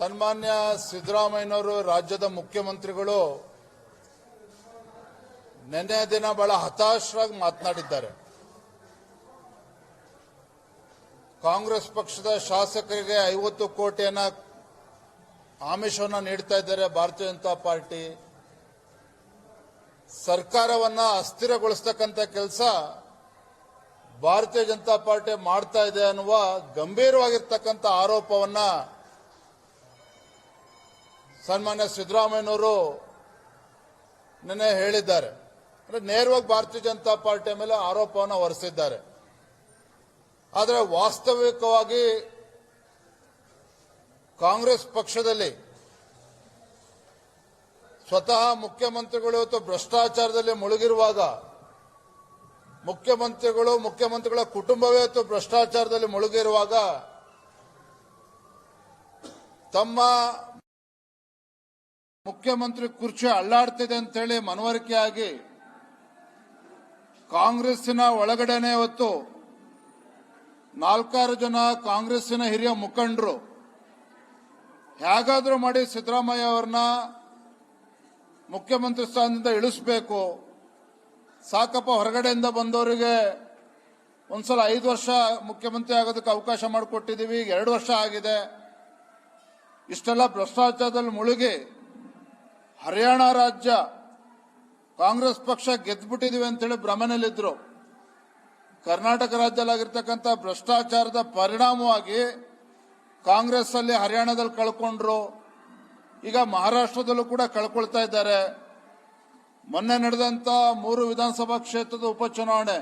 ಸನ್ಮಾನ್ಯ ಸಿದ್ದರಾಮಯ್ಯನವರು, ರಾಜ್ಯದ ಮುಖ್ಯಮಂತ್ರಿಗಳು ನಿನ್ನೆ ದಿನ ಬಹಳ ಹತಾಶವಾಗಿ ಮಾತನಾಡಿದ್ದಾರೆ. ಕಾಂಗ್ರೆಸ್ ಪಕ್ಷದ ಶಾಸಕರಿಗೆ ಐವತ್ತು ಕೋಟಿಯನ್ನ ಆಮಿಷವನ್ನು ನೀಡ್ತಾ ಇದ್ದಾರೆ ಭಾರತೀಯ ಜನತಾ ಪಾರ್ಟಿ. ಸರ್ಕಾರವನ್ನ ಅಸ್ಥಿರಗೊಳಿಸ್ತಕ್ಕಂಥ ಕೆಲಸ ಭಾರತೀಯ ಜನತಾ ಪಾರ್ಟಿ ಮಾಡ್ತಾ ಇದೆ ಅನ್ನುವ ಗಂಭೀರವಾಗಿರ್ತಕ್ಕಂಥ ಆರೋಪವನ್ನ ಸನ್ಮಾನ್ಯ ಸಿದ್ದರಾಮಯ್ಯನವರು ನಿನ್ನೆ ಹೇಳಿದ್ದಾರೆ. ಅಂದ್ರೆ ನೇರವಾಗಿ ಭಾರತೀಯ ಜನತಾ ಪಾರ್ಟಿಯ ಮೇಲೆ ಆರೋಪವನ್ನು ಹೊರಿಸಿದ್ದಾರೆ. ಆದರೆ ವಾಸ್ತವಿಕವಾಗಿ ಕಾಂಗ್ರೆಸ್ ಪಕ್ಷದಲ್ಲಿ ಸ್ವತಃ ಮುಖ್ಯಮಂತ್ರಿಗಳು ಇವತ್ತು ಭ್ರಷ್ಟಾಚಾರದಲ್ಲಿ ಮುಳುಗಿರುವಾಗ ಮುಖ್ಯಮಂತ್ರಿಗಳು, ಮುಖ್ಯಮಂತ್ರಿಗಳ ಕುಟುಂಬವೇ ಇವತ್ತು ಭ್ರಷ್ಟಾಚಾರದಲ್ಲಿ ಮುಳುಗಿರುವಾಗ ತಮ್ಮ ಮುಖ್ಯಮಂತ್ರಿ ಕುರ್ಚಿ ಅಳ್ಳಾಡ್ತಿದೆ ಅಂತೇಳಿ ಮನವರಿಕೆಯಾಗಿ ಕಾಂಗ್ರೆಸ್ಸಿನ ಒಳಗಡೆನೆ ಹೊತ್ತು ನಾಲ್ಕಾರು ಜನ ಕಾಂಗ್ರೆಸ್ಸಿನ ಹಿರಿಯ ಮುಖಂಡರು ಹೇಗಾದರೂ ಮಾಡಿ ಸಿದ್ದರಾಮಯ್ಯ ಅವ್ರನ್ನ ಮುಖ್ಯಮಂತ್ರಿ ಸ್ಥಾನದಿಂದ ಇಳಿಸಬೇಕು. ಸಾಕಪ್ಪ ಹೊರಗಡೆಯಿಂದ ಬಂದವರಿಗೆ ಒಂದ್ಸಲ ಐದು ವರ್ಷ ಮುಖ್ಯಮಂತ್ರಿ ಆಗೋದಕ್ಕೆ ಅವಕಾಶ ಮಾಡಿಕೊಟ್ಟಿದ್ದೀವಿ ಎರಡು ವರ್ಷ ಆಗಿದೆ. ಇಷ್ಟೆಲ್ಲ ಭ್ರಷ್ಟಾಚಾರದಲ್ಲಿ ಮುಳುಗಿ ಹರಿಯಾಣ ರಾಜ್ಯ ಕಾಂಗ್ರೆಸ್ ಪಕ್ಷ ಗೆದ್ಬಿಟ್ಟಿದೀವಿ ಅಂತೇಳಿ ಭ್ರಮನಲ್ಲಿದ್ರು. ಕರ್ನಾಟಕ ರಾಜ್ಯದಲ್ಲಾಗಿರ್ತಕ್ಕಂಥ ಭ್ರಷ್ಟಾಚಾರದ ಪರಿಣಾಮವಾಗಿ ಕಾಂಗ್ರೆಸ್ ಅಲ್ಲಿ ಹರಿಯಾಣದಲ್ಲಿ ಕಳ್ಕೊಂಡ್ರು. ಈಗ ಮಹಾರಾಷ್ಟ್ರದಲ್ಲೂ ಕೂಡ ಕಳ್ಕೊಳ್ತಾ ಇದ್ದಾರೆ. ಮೊನ್ನೆ ನಡೆದಂತ ಮೂರು ವಿಧಾನಸಭಾ ಕ್ಷೇತ್ರದ ಉಪಚುನಾವಣೆ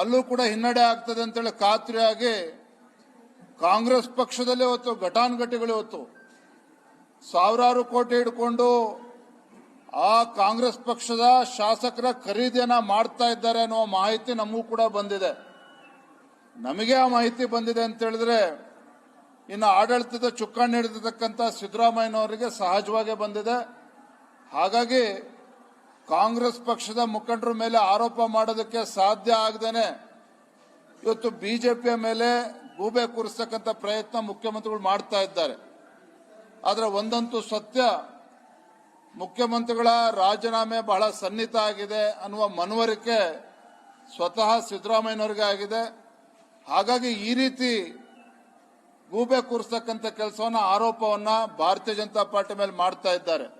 ಅಲ್ಲೂ ಕೂಡ ಹಿನ್ನಡೆ ಆಗ್ತದೆ ಅಂತೇಳಿ ಖಾತ್ರಿಯಾಗಿ ಕಾಂಗ್ರೆಸ್ ಪಕ್ಷದಲ್ಲಿ ಇವತ್ತು ಘಟಾನುಘಟಿಗಳು ಇವತ್ತು ಸಾವಿರಾರು ಕೋಟಿ ಹಿಡ್ಕೊಂಡು ಆ ಕಾಂಗ್ರೆಸ್ ಪಕ್ಷದ ಶಾಸಕರ ಖರೀದಿಯನ್ನ ಮಾಡ್ತಾ ಇದ್ದಾರೆ ಅನ್ನೋ ಮಾಹಿತಿ ನಮಗೂ ಕೂಡ ಬಂದಿದೆ. ನಮಗೆ ಆ ಮಾಹಿತಿ ಬಂದಿದೆ ಅಂತ ಹೇಳಿದ್ರೆ ಇನ್ನು ಆಡಳಿತದ ಚುಕ್ಕಾಣಿ ಹಿಡಿದಿರ್ತಕ್ಕಂಥ ಸಿದ್ದರಾಮಯ್ಯನವರಿಗೆ ಸಹಜವಾಗಿ ಬಂದಿದೆ. ಹಾಗಾಗಿ ಕಾಂಗ್ರೆಸ್ ಪಕ್ಷದ ಮುಖಂಡರ ಮೇಲೆ ಆರೋಪ ಮಾಡೋದಕ್ಕೆ ಸಾಧ್ಯ ಆಗದೇನೆ ಇವತ್ತು ಬಿಜೆಪಿಯ ಮೇಲೆ ಗೂಬೆ ಕೂರಿಸ್ತಕ್ಕಂಥ ಪ್ರಯತ್ನ ಮುಖ್ಯಮಂತ್ರಿಗಳು ಮಾಡ್ತಾ ಇದ್ದಾರೆ. ಆದರೆ ಒಂದಂತೂ ಸತ್ಯ. ಮುಖ್ಯಮಂತ್ರಿಗಳ ರಾಜೀನಾಮೆ ಬಹಳ ಸನ್ನಿಹಿತ ಆಗಿದೆ ಅನ್ನುವ ಮನವರಿಕೆ ಸ್ವತಃ ಸಿದ್ದರಾಮಯ್ಯನವರಿಗೆ ಆಗಿದೆ. ಹಾಗಾಗಿ ಈ ರೀತಿ ಗೂಬೆ ಕೂರಿಸ್ತಕ್ಕಂಥ ಕೆಲಸವನ್ನ, ಆರೋಪವನ್ನ ಭಾರತೀಯ ಜನತಾ ಪಾರ್ಟಿ ಮೇಲೆ ಮಾಡ್ತಾ ಇದ್ದಾರೆ.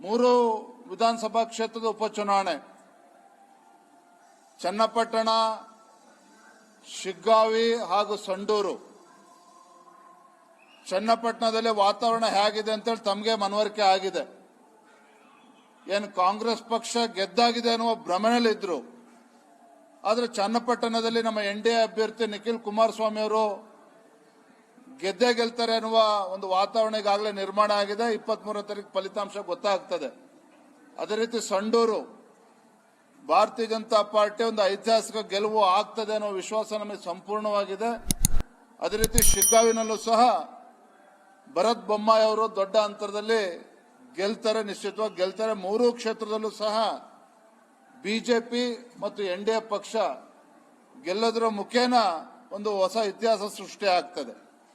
ಮೂರು ವಿಧಾನಸಭಾ ಕ್ಷೇತ್ರದ ಉಪಚುನಾವಣೆ. ಚನ್ನಪಟ್ಟಣ, ಶಿಗ್ಗಾವಿ ಹಾಗೂ ಸಂಡೂರು. ಚನ್ನಪಟ್ಟಣದಲ್ಲಿ ವಾತಾವರಣ ಹೇಗಿದೆ ಅಂತೇಳಿ ತಮಗೆ ಮನವರಿಕೆ ಆಗಿದೆ. ಏನು ಕಾಂಗ್ರೆಸ್ ಪಕ್ಷ ಗೆದ್ದಾಗಿದೆ ಅನ್ನುವ ಭ್ರಮಣಲಿದ್ರು ಆದರೆ ಚನ್ನಪಟ್ಟಣದಲ್ಲಿ ನಮ್ಮ ಎನ್ ಡಿ ಎ ಅಭ್ಯರ್ಥಿ ನಿಖಿಲ್ ಕುಮಾರಸ್ವಾಮಿ ಅವರು ಗೆದ್ದೇ ಗೆಲ್ತಾರೆ ಅನ್ನುವ ಒಂದು ವಾತಾವರಣ ಈಗಾಗಲೇ ನಿರ್ಮಾಣ ಆಗಿದೆ. ಇಪ್ಪತ್ತ್ ಮೂರನೇ ತಾರೀಕು ಫಲಿತಾಂಶ ಗೊತ್ತಾಗ್ತದೆ. ಅದೇ ರೀತಿ ಸಂಡೂರು, ಭಾರತೀಯ ಜನತಾ ಪಾರ್ಟಿ ಒಂದು ಐತಿಹಾಸಿಕ ಗೆಲುವು ಆಗ್ತದೆ ಅನ್ನೋ ವಿಶ್ವಾಸ ನಮಗೆ ಸಂಪೂರ್ಣವಾಗಿದೆ. ಅದೇ ರೀತಿ ಶಿಗ್ಗಾವಿನಲ್ಲೂ ಸಹ ಭರತ್ ಬೊಮ್ಮಾಯಿ ಅವರು ದೊಡ್ಡ ಅಂತರದಲ್ಲಿ ಗೆಲ್ತಾರೆ, ನಿಶ್ಚಿತವಾಗಿ ಗೆಲ್ತಾರೆ. ಮೂರೂ ಕ್ಷೇತ್ರದಲ್ಲೂ ಸಹ ಬಿಜೆಪಿ ಮತ್ತು ಎನ್ ಡಿ ಎ ಪಕ್ಷ ಗೆಲ್ಲೋದ್ರ ಮುಖೇನ ಒಂದು ಹೊಸ ಇತಿಹಾಸ ಸೃಷ್ಟಿ ಆಗ್ತದೆ.